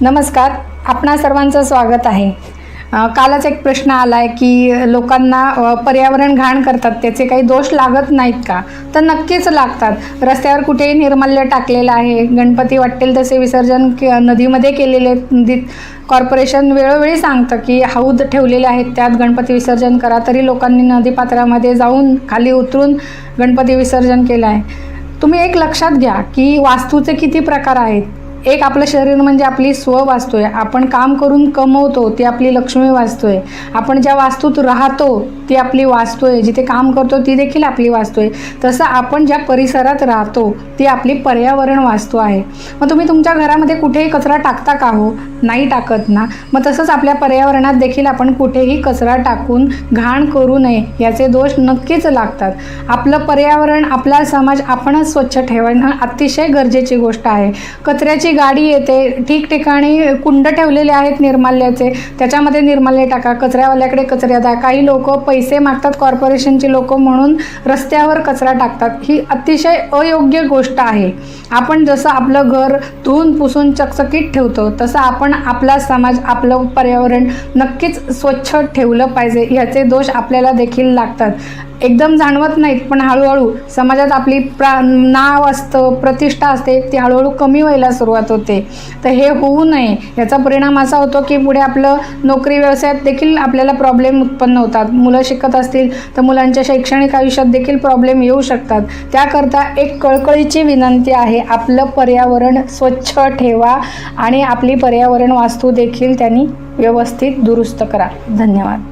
नमस्कार. आपणा सर्वांचं स्वागत आहे. कालच एक प्रश्न आला आहे की लोकांना पर्यावरण घाण करतात त्याचे काही दोष लागत नाहीत का? तर नक्कीच लागतात. रस्त्यावर कुठेही निर्मल्य टाकलेलं आहे. गणपती वाटेल तसे विसर्जन के- नदीमध्ये केलेले नदीत कॉर्पोरेशन वेळोवेळी सांगतं की हौद ठेवलेले आहेत त्यात गणपती विसर्जन करा. तरी लोकांनी नदीपात्रामध्ये जाऊन खाली उतरून गणपती विसर्जन केलं आहे. तुम्ही एक लक्षात घ्या की वास्तूचे किती प्रकार आहेत? एक आपलं शरीर म्हणजे आपली स्व आहे आपण काम करून कमवतो ती आपली लक्ष्मी वाचतोय. आहे आपण ज्या वास्तूत राहतो ती आपली वाचतोय. आहे जिथे काम करतो ती देखील आपली वाचतोय. आहे तसं आपण ज्या परिसरात राहतो ती आपली पर्यावरण वास्तू आहे. मग तुम्ही तुमच्या घरामध्ये कुठेही कचरा टाकता का हो? नाही टाकत ना. मग तसंच आपल्या पर्यावरणात देखील आपण कुठेही कचरा टाकून घाण करू नये याचे दोष नक्कीच लागतात. आपलं पर्यावरण आपला समाज आपणच स्वच्छ ठेवणं अतिशय गरजेची गोष्ट आहे. कचऱ्याची गाडी येते ठिकठिकाणी कुंड ठेवलेले आहेत निर्माल्याचे. त्याच्यामध्ये निर्माल्य टाका कचऱ्यावाल्याकडे कचऱ्या द्या. काही लोक पैसे मागतात कॉर्पोरेशनची लोक म्हणून रस्त्यावर कचरा टाकतात. ही अतिशय अयोग्य गोष्ट आहे. आपण जसं आपलं घर धुवून पुसून चकचकीत ठेवतो तसं आपण आपला समाज आपलं पर्यावरण नक्कीच स्वच्छ ठेवलं पाहिजे. याचे दोष आपल्याला देखील लागतात. एकदम जाणवत नाहीत पण हळूहळू समाजात आपली प्रा नाव असतं प्रतिष्ठा असते ती हळूहळू कमी व्हायला सुरुवात होते. तर हे होऊ नये. याचा परिणाम असा होतो की पुढे आपलं नोकरी व्यवसायात देखील आपल्याला प्रॉब्लेम उत्पन्न होतात. मुलं शिकत असतील तर मुलांच्या शैक्षणिक आयुष्यात देखील प्रॉब्लेम येऊ शकतात. त्याकरता एक कळकळीची विनंती आहे आपलं पर्यावरण स्वच्छ ठेवा आणि आपली पर्यावरण वास्तू देखील त्यांनी व्यवस्थित दुरुस्त करा. धन्यवाद.